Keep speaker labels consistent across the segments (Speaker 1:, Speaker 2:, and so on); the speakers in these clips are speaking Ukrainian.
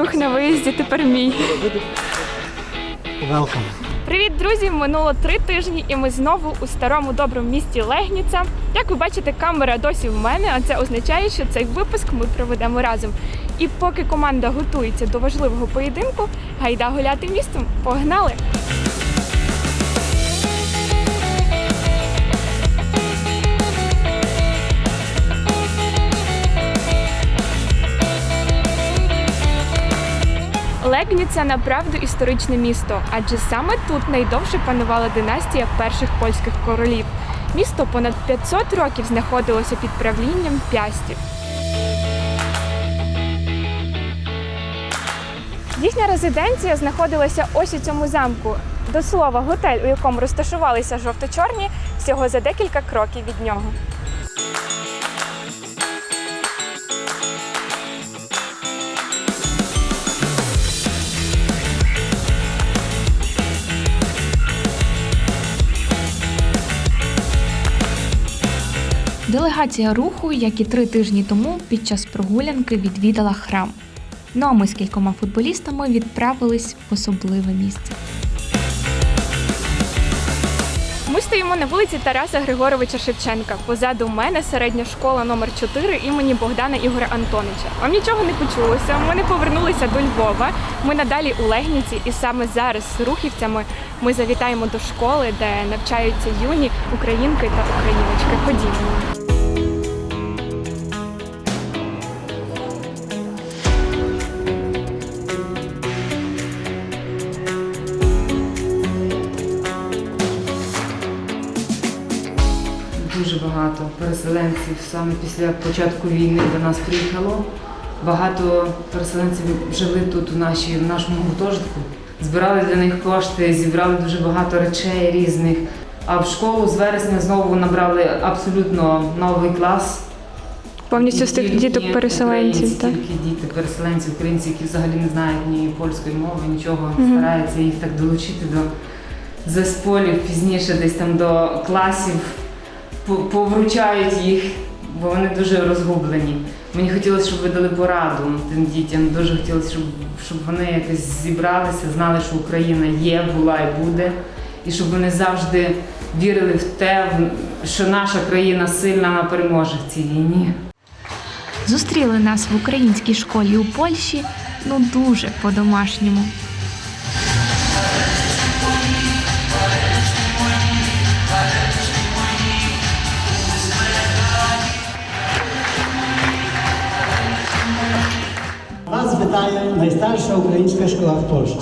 Speaker 1: Рух на виїзді тепер мій.
Speaker 2: Welcome.
Speaker 1: Привіт, друзі! Минуло три тижні, і ми знову у старому доброму місті Легніця. Як ви бачите, камера досі в мене, а це означає, що цей випуск ми проведемо разом. І поки команда готується до важливого поєдинку, гайда гуляти містом. Погнали! Легніця направду історичне місто, адже саме тут найдовше панувала династія перших польських королів. Місто понад 500 років знаходилося під правлінням пястів. Їхня резиденція знаходилася ось у цьому замку. До слова, готель, у якому розташувалися жовто-чорні, всього за декілька кроків від нього. Делегація руху, як і три тижні тому, під час прогулянки відвідала храм. Ну а ми з кількома футболістами відправились в особливе місце. Ми стоїмо на вулиці Тараса Григоровича Шевченка. Позаду мене середня школа номер 4 імені Богдана Ігоря Антонича. Вам нічого не почулося. Ми не повернулися до Львова. Ми надалі у Легніці, і саме зараз з рухівцями ми завітаємо до школи, де навчаються юні українки та україночки. Ходімо.
Speaker 3: Переселенців саме після початку війни до нас приїхало. Багато переселенців жили тут у, нашій, в нашому гуртожитку. Збирали для них кошти, зібрали дуже багато речей різних. А в школу з вересня знову набрали абсолютно новий клас.
Speaker 1: Повністю з тих діток переселенців, так?
Speaker 3: Тільки діти переселенців, українці, які взагалі не знають ні польської мови, нічого,
Speaker 1: Мгм.
Speaker 3: стараються їх так долучити до засполів, пізніше десь там до класів, повручають їх, бо вони дуже розгублені. Мені хотілося, щоб ви дали пораду тим дітям. Дуже хотілося, щоб, щоб вони якось зібралися, знали, що Україна є, була і буде, і щоб вони завжди вірили в те, що наша країна сильна, вона переможе в цій війні.
Speaker 1: Зустріли нас в українській школі у Польщі ну дуже по-домашньому.
Speaker 2: Найстарша українська школа в Польщі.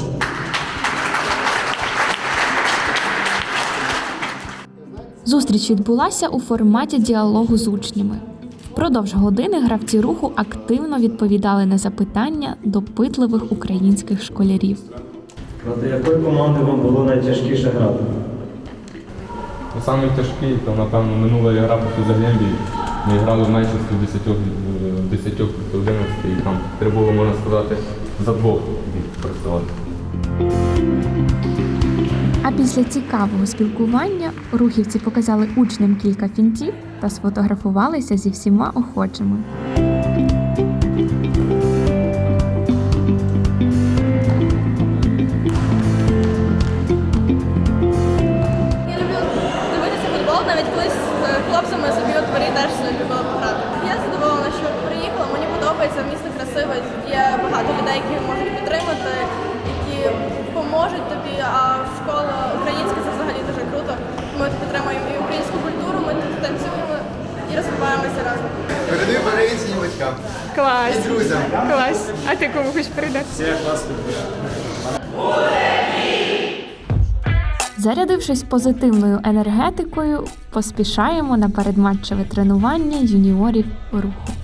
Speaker 1: Зустріч відбулася у форматі діалогу з учнями. Впродовж години гравці руху активно відповідали на запитання допитливих українських школярів.
Speaker 4: Проти якої команди вам було найтяжкіше грати?
Speaker 5: Ну, Саме тяжкий, то напевно минула гра по Фузаглембі. Ми грали в меншості 10, е, 10 проти 11 і там треба було, можна сказати, за двох працювати.
Speaker 1: А після цікавого спілкування рухівці показали учням кілька фінтів та сфотографувалися зі всіма охочими.
Speaker 6: Я люблю дивитися футбол, навіть коли з е. Я задоволена, що приїхала, мені подобається, місто красиве, людей, які можуть підтримати, які поможуть тобі, а школа українська це взагалі дуже круто. Ми тут підтримуємо і українську культуру, ми тут танцюємо і розвиваємося разом.
Speaker 7: Передаю своїм батькам
Speaker 1: Клас!
Speaker 7: і друзям.
Speaker 1: Клас! А ти кому хочеш передати? Зарядившись позитивною енергетикою, поспішаємо на передматчеве тренування юніорів руху.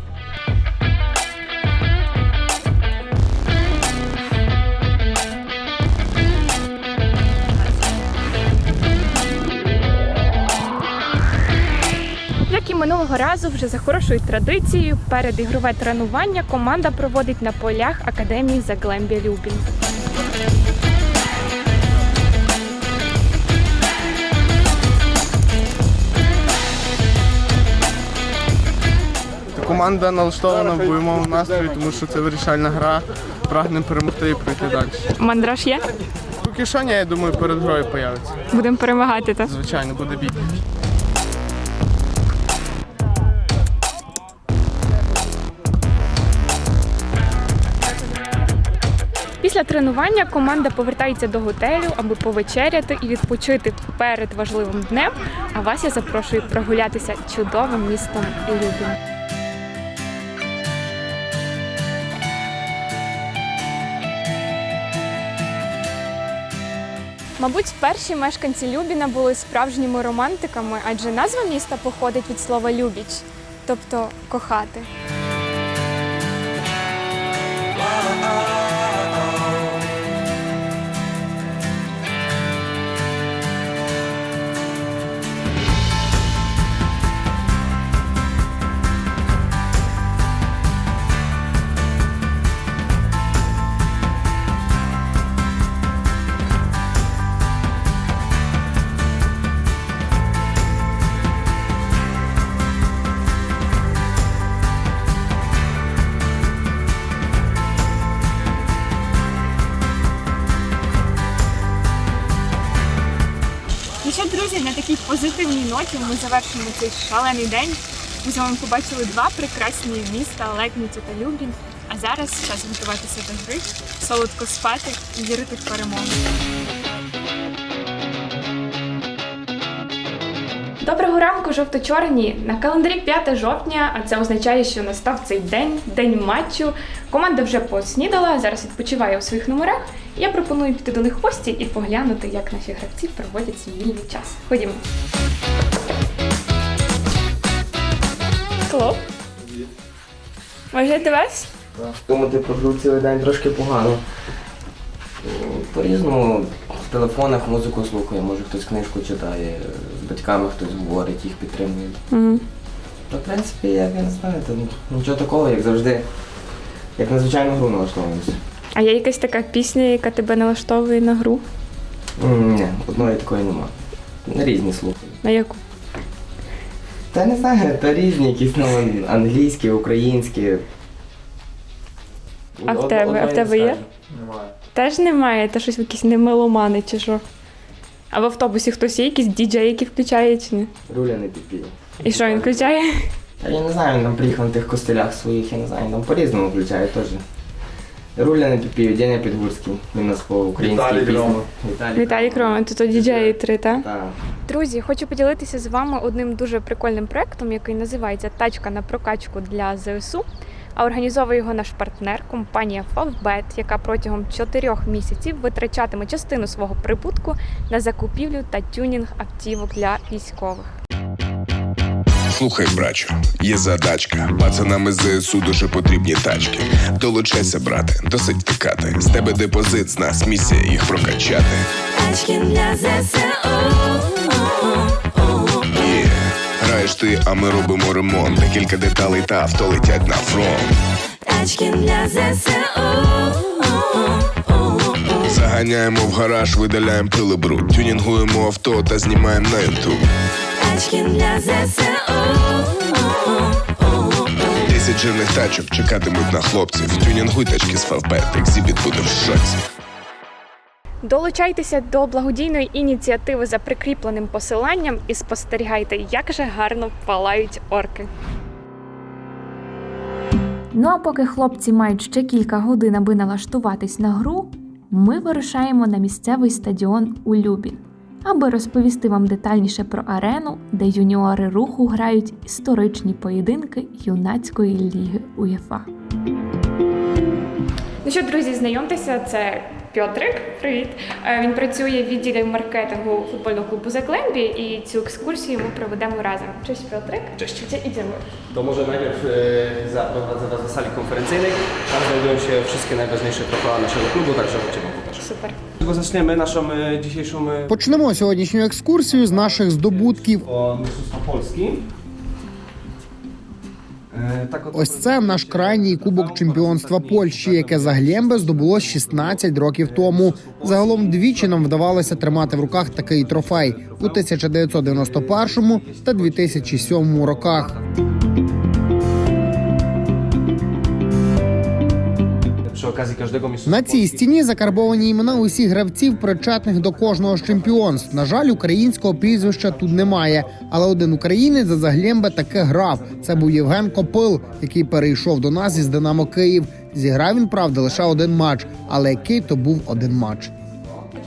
Speaker 1: Минулого разу, вже за хорошою традицією, передігрове тренування команда проводить на полях Академії Заглембія Любін.
Speaker 7: Команда налаштована в бойовому настрої, тому що це вирішальна гра.
Speaker 8: прагнемо перемогти і пройти далі.
Speaker 1: Мандраж є?
Speaker 8: Поки що ні, я думаю, перед грою появиться.
Speaker 1: Будемо перемагати, так?
Speaker 8: Звичайно, буде бій.
Speaker 1: Після тренування команда повертається до готелю, аби повечеряти і відпочити перед важливим днем. А вас я запрошую прогулятися чудовим містом Любін. Мабуть, перші мешканці Любіна були справжніми романтиками, адже назва міста походить від слова любіч, тобто кохати. Позитивній ми завершимо цей шалений день. Ми з вами побачили два прекрасні міста Летницю та Люблін. А зараз час готуватися до гри, солодко спати і вірити в перемогу. Доброго ранку, жовто-чорні! На календарі 5 жовтня, а це означає, що настав цей день, день матчу. Команда вже поснідала, зараз відпочиває у своїх номерах. Я пропоную піти до них в гості і поглянути, як наші гравці проводять свій вільний час. Ходімо. Хлоп. Може, до вас?
Speaker 9: Думати про гру цілий день трошки погано. По-різному в телефонах музику слухає, може хтось книжку читає, з батьками хтось говорить, їх підтримує.
Speaker 1: Угу.
Speaker 9: Та, в принципі, я не знаю, нічого такого, як завжди, як на звичайну гру налаштовуємося.
Speaker 1: А є якась така пісня, яка тебе налаштовує на гру?
Speaker 9: М, Ні, одної такої нема. Різні слухаю.
Speaker 1: На яку?
Speaker 9: Та не знаю, та різні, якісь ну, англійські, українські.
Speaker 1: А в тебе? А в тебе є?
Speaker 4: Немає.
Speaker 1: Теж немає, та щось якісь не меломани чи що. А в автобусі хтось є, якийсь діджей, який включає чи ні?
Speaker 9: Руля не піпіє.
Speaker 1: І що він включає?
Speaker 9: Та я не знаю, він там приїхав на тих костелях своїх, я не знаю, він там по-різному включає теж. Руля не піпію, Деня Підгурський. Він у нас по українській
Speaker 4: Віталій
Speaker 9: пісні. Віталій.
Speaker 1: Віталій Крома, то то діджеї три, так?
Speaker 9: Так.
Speaker 1: Друзі, хочу поділитися з вами одним дуже прикольним проектом, який називається Тачка на прокачку для ЗСУ. А організовує його наш партнер, компанія Favbet, яка протягом чотирьох місяців витрачатиме частину свого прибутку на закупівлю та тюнінг автівок для військових.
Speaker 10: Слухай, брачу, є задачка. Пацанам із ЗСУ дуже потрібні тачки. Долучайся, брате, досить втикати. З тебе депозит, з нас місія їх прокачати.
Speaker 11: Тачки для ЗСУ.
Speaker 10: Граєш ти, а ми робимо ремонт. Декілька деталей та авто летять на фронт.
Speaker 11: Тачки для ЗСУ.
Speaker 10: Заганяємо в гараж, видаляємо пили бруд. Тюнінгуємо авто та знімаємо на ютуб.
Speaker 11: Тачки для ЗСУ.
Speaker 10: Десять жирних тачок чекатимуть на хлопців. Тюнінгуй тачки з Фавбет, екзібіт буде в шоці.
Speaker 1: Долучайтеся до благодійної ініціативи за прикріпленим посиланням і спостерігайте, як же гарно палають орки.
Speaker 12: Ну а поки хлопці мають ще кілька годин, аби налаштуватись на гру, ми вирушаємо на місцевий стадіон у Любін, аби розповісти вам детальніше про арену, де юніори руху грають історичні поєдинки юнацької ліги УЄФА.
Speaker 1: Ну що, друзі, знайомтеся, це Пьотрик. Привіт. Е, Він працює в відділі маркетингу футбольного клубу Заклембі, і цю екскурсію ми проведемо разem. Cześć Piotrek.
Speaker 13: Cześć.
Speaker 1: Gdzie idziemy?
Speaker 13: To może najpierw e, zaprowadzę Was do sali konferencyjnej. Tam znajdują się wszystkie najważniejsze trofea naszego klubu, także chodźcie Wam pokażę.
Speaker 1: Super.
Speaker 13: Czego zaczniemy naszą e, dzisiejszą e,
Speaker 2: Почнемо сьогоднішню екскурсію з наших здобутків.
Speaker 13: o Mistrzostwa Polski.
Speaker 2: Ось це наш крайній кубок чемпіонства Польщі, яке за Глємбе здобуло 16 років тому. Загалом двічі нам вдавалося тримати в руках такий трофей у 1991 та 2007 роках.
Speaker 13: Przy okazji każdego mistrzostwa
Speaker 2: На цій стіні закарбовані імена усіх гравців, причетних до кожного з чемпіонств. На жаль, українського прізвища тут немає. Але один українець за Заглємбе таки грав. Це був Євген Копил, який перейшов до нас із Динамо Київ. Зіграв він, правда, лише один матч, але який то був один матч.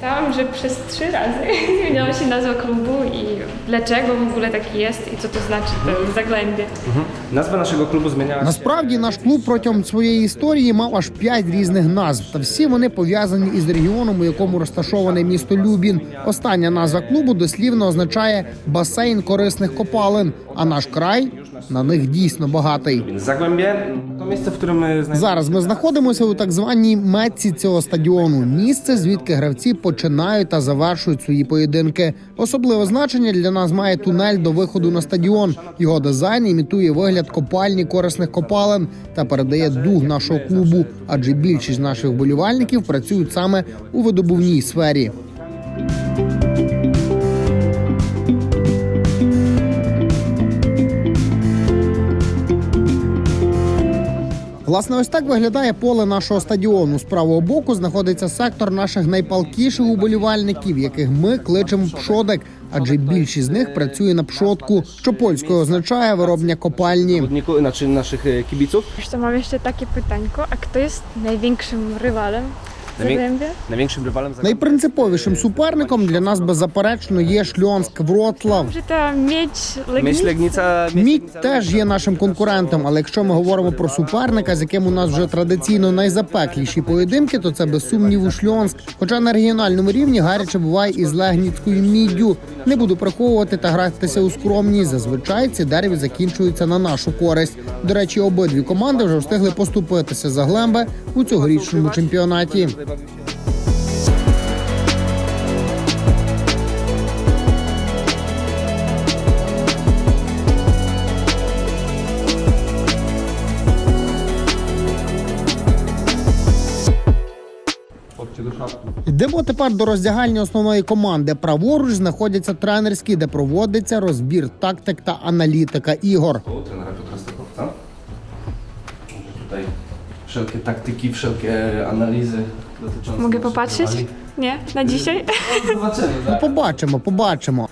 Speaker 1: Tam, że przez trzy razy zmieniała się nazwa klubu i dlaczego w ogóle tak jest i co to znaczy to Zagłębie.
Speaker 13: Mhm. Nazwa naszego klubu zmieniała się.
Speaker 2: Насправді наш клуб протягом своєї історії мав аж п'ять різних назв, та всі вони пов'язані із регіоном, у якому розташоване місто Любін. Остання назва клубу дослівно означає басейн корисних копалин. А наш край на них дійсно багатий.
Speaker 13: Zagłębie to miejsce, w którym my znajdujemy
Speaker 2: Зараз ми знаходимося у так званій метці цього стадіону. Місце, звідки гравці починають та завершують свої поєдинки. Особливе значення для нас має тунель до виходу на стадіон. Його дизайн імітує вигляд копальні корисних копалин та передає дух нашого клубу, адже більшість наших вболівальників працюють саме у видобувній сфері. Власне, ось так виглядає поле нашого стадіону. З правого боку знаходиться сектор наших найпалкіших уболівальників, яких ми кличемо пшодик, адже більшість з них працює на пшотку, що польською означає виробня копальні.
Speaker 13: наших кібіців. Що мав ще
Speaker 1: таке mam А хто є найбільшим kto
Speaker 2: Найпринциповішим суперником для нас беззаперечно є Шльонськ Вроцлав. Мідь теж є нашим конкурентом, але якщо ми говоримо про суперника, з яким у нас вже традиційно найзапекліші поєдинки, то це без сумніву Шльонськ. Хоча на регіональному рівні гаряче буває і з Легніцькою міддю. Не буду приховувати та гратися у скромність. Зазвичай ці дереві закінчуються на нашу користь. До речі, обидві команди вже встигли поступитися за Глембе у цьогорічному чемпіонаті.
Speaker 5: Шапки.
Speaker 2: Йдемо тепер до роздягальні основної команди. Праворуч знаходяться тренерські, де проводиться розбір тактик та аналітика ігор.
Speaker 13: Trenera Piotra Stachowca. Wszelkie taktyki, wszelkie analizy dotyczące.
Speaker 1: Mogę
Speaker 13: naszych
Speaker 1: popatrzeć?
Speaker 13: rywali.
Speaker 1: Nie? Na dzisiaj?
Speaker 13: Zobaczymy,
Speaker 2: Ну,
Speaker 13: tak?
Speaker 2: побачимо, побачимо.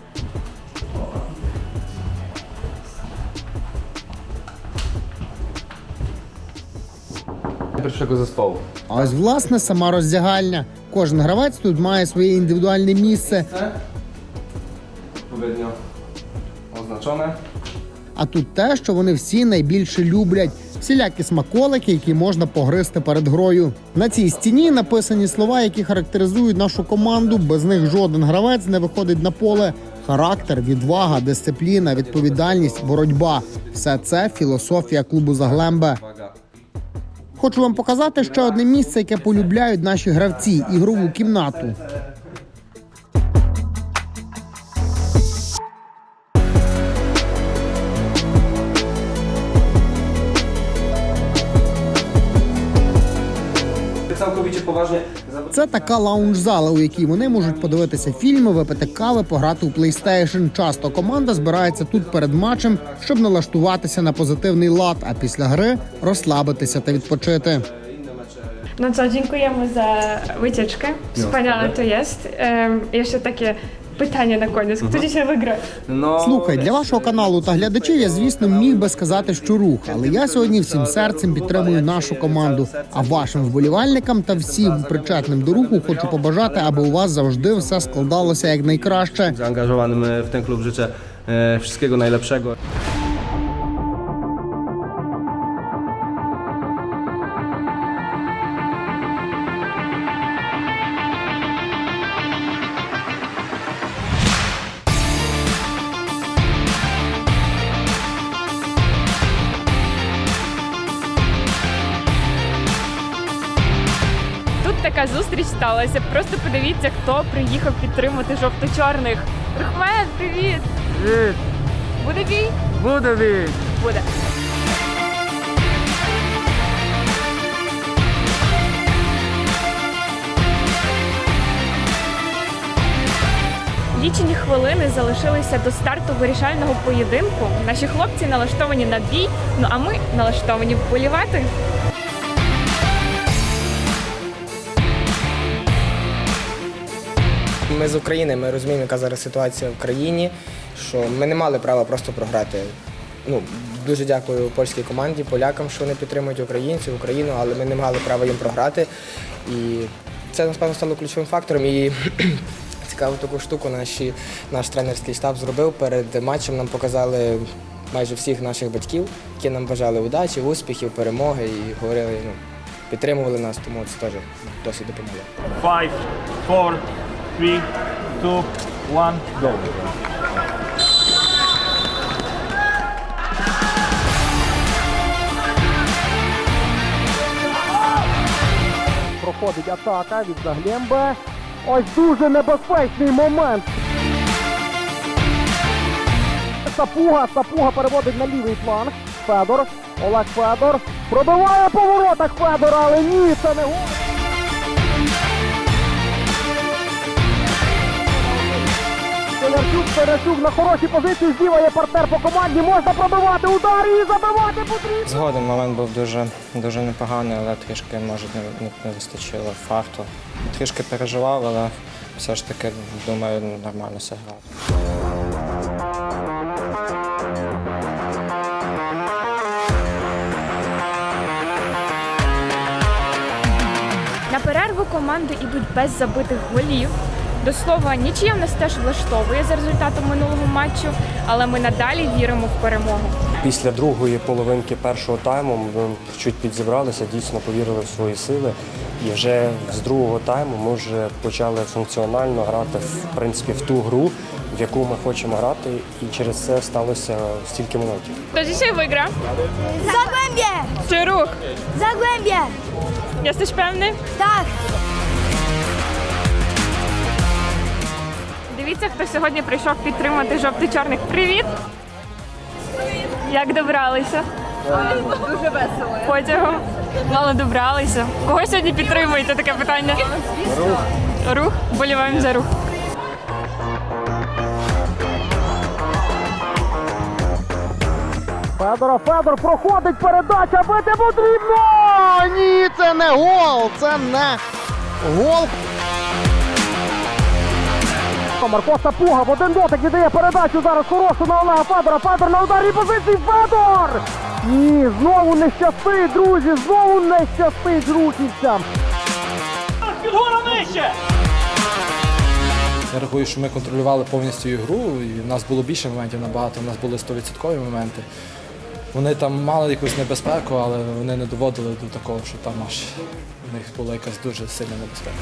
Speaker 13: Pierwszego zespołu.
Speaker 2: А ось власне сама роздягальня. Кожен гравець тут має своє індивідуальне місце.
Speaker 13: Odpowiednio oznaczone.
Speaker 2: А тут те, що вони всі найбільше люблять. Всілякі смаколики, які можна погризти перед грою. На цій стіні написані слова, які характеризують нашу команду. Без них жоден гравець не виходить на поле. Характер, відвага, дисципліна, відповідальність, боротьба все це філософія клубу Заглембе. Хочу вам показати ще одне місце, яке полюбляють наші гравці ігрову кімнату. Це така лаунж-зала, у якій вони можуть подивитися фільми, випити кави, пограти у PlayStation. Часто команда збирається тут перед матчем, щоб налаштуватися на позитивний лад, а після гри розслабитися та відпочити.
Speaker 1: No co, dziękujemy za wycieczkę. Wspaniale to jest. я jeszcze takie pytanie на конець. Хто дійсно виграє?
Speaker 13: No,
Speaker 2: Слухай, для вашого каналу та глядачів я, звісно, міг би сказати, що рух, але я сьогодні всім серцем підтримую нашу команду. А вашим вболівальникам та всім причетним до руху хочу побажати, аби у вас завжди все складалося як найкраще.
Speaker 13: Заангажованим в ten klub życzę e, wszystkiego najlepszego.
Speaker 1: Така зустріч сталася. Просто подивіться, хто приїхав підтримати жовто-чорних. Рухмен, привіт!
Speaker 8: Привіт!
Speaker 1: Буде бій?
Speaker 8: Буде бій!
Speaker 1: Буде. Лічені хвилини залишилися до старту вирішального поєдинку. Наші хлопці налаштовані на бій, ну а ми налаштовані вболівати.
Speaker 9: Ми з України, ми розуміємо, яка зараз ситуація в країні, що ми не мали права просто програти. Ну, дуже дякую польській команді, полякам, що вони підтримують українців, Україну, але ми не мали права їм програти. І це насправді стало ключовим фактором. І цікаву таку штуку наші, наш тренерський штаб зробив. Перед матчем нам показали майже всіх наших батьків, які нам бажали удачі, успіхів, перемоги і говорили, ну, підтримували нас, тому це теж досить допомогло.
Speaker 14: Three, two, one, go.
Speaker 15: Проходить атака від Заглємбе. Ось дуже небезпечний момент. Сапуга, Сапуга переводить на лівий фланг. Федор, Олег Федор. Пробиває по воротах Федор, але ні, це не гол. Солярчук, Пересюк на хорошій позиції, зліва є партнер по команді, можна пробивати удар і забивати потрібно.
Speaker 16: Згодом момент був дуже, дуже непоганий, але трішки може не, не, не вистачило фарту. Трішки переживав, але все ж таки думаю, нормально зіграв.
Speaker 1: На перерву команди йдуть без забитих голів. До слова, нічия нас теж влаштовує за результатом минулого матчу, але ми надалі віримо в перемогу.
Speaker 17: Після другої половинки першого тайму ми чуть підзібралися, дійсно повірили в свої сили. І вже з другого тайму ми вже почали функціонально грати в принципі в ту гру, в яку ми хочемо грати, і через це сталося стільки моментів.
Speaker 1: Хто dzisiaj wygra?
Speaker 11: Zagłębie!
Speaker 1: Czy ruch?
Speaker 11: Zagłębie!
Speaker 1: Jesteś pewny?
Speaker 11: Tak!
Speaker 1: Дивіться, хто сьогодні прийшов підтримати жовто-чорних. Привіт! Як добралися?
Speaker 18: Дуже весело.
Speaker 1: Потягом? Ну, але добралися. Кого сьогодні підтримуєте? Таке питання. Рух. Рух? Боліваємо за рух.
Speaker 15: Федора, Федор проходить передача, бити потрібно! Ні, це не гол! Це не гол. Марко Сапуга в один дотик віддає передачу зараз хорошу на Олега Федора. Федор на ударній позиції. Федор! Ні, знову не щастить, друзі, знову не щастить.
Speaker 14: Підгора нижче!
Speaker 19: Я рахую, що ми контролювали повністю ігру, і в нас було більше моментів набагато, у нас були 100% моменти. Вони там мали якусь небезпеку, але вони не доводили до такого, що там аж у них була якась дуже сильна небезпека.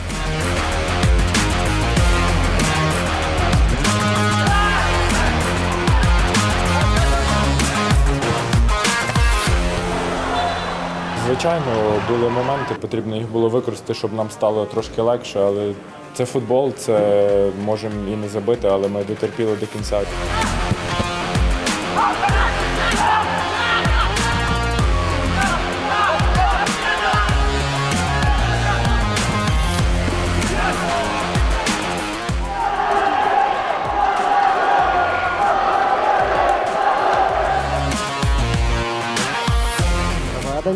Speaker 20: Звичайно, були моменти, потрібно їх було використати, щоб нам стало трошки легше, але це футбол, це можемо і не забити, але ми дотерпіли до кінця.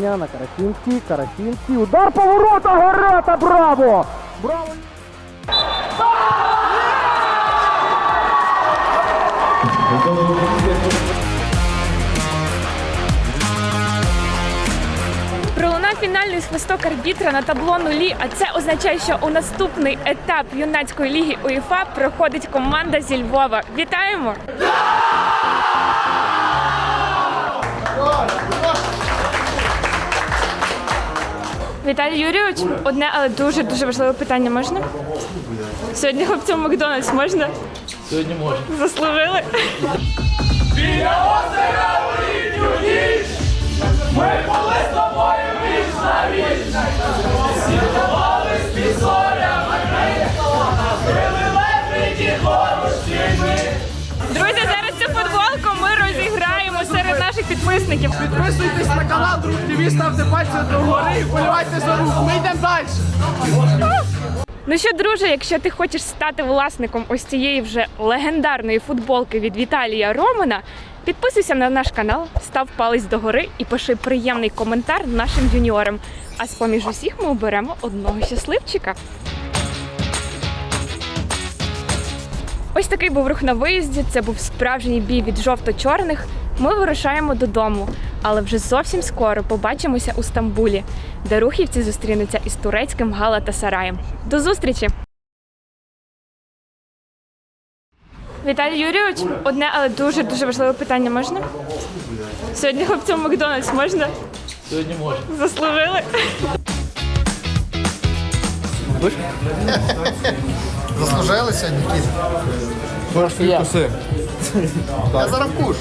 Speaker 15: На Карасінський, Карасінський, удар по ворота, Горета, браво! Браво!
Speaker 1: Пролунав фінальний свисток арбітра на табло нулі, а це означає, що у наступний етап юнацької ліги УЄФА проходить команда зі Львова. Вітаємо! Віталій Юрійович, одне, але дуже дуже важливе питання можна? Сьогодні хлопцям Макдональдс можна?
Speaker 19: Сьогодні можна.
Speaker 1: Заслужили?
Speaker 14: Біля озера в літню ніч Ми були з тобою віч на віч Сідувались під зорями хороші
Speaker 1: Друзі, підписників.
Speaker 21: Підписуйтесь на канал Друг ТВ, ставте пальці догори і вболівайте за рух. Ми йдемо далі.
Speaker 1: Ну що, друже, якщо ти хочеш стати власником ось цієї вже легендарної футболки від Віталія Романа, підписуйся на наш канал, став палець догори і пиши приємний коментар нашим юніорам. А з поміж усіх ми оберемо одного щасливчика. Ось такий був рух на виїзді. Це був справжній бій від жовто-чорних. Ми вирушаємо додому, але вже зовсім скоро побачимося у Стамбулі, де рухівці зустрінуться із турецьким Галатасараєм. До зустрічі! Віталій Юрійович, одне, але дуже дуже важливе питання можна? Сьогодні хлопцям Макдональдс можна?
Speaker 8: Сьогодні можна.
Speaker 1: Заслужили.
Speaker 2: Заслужили сьогодні, кіт?
Speaker 8: Я.
Speaker 2: Я зараз куш.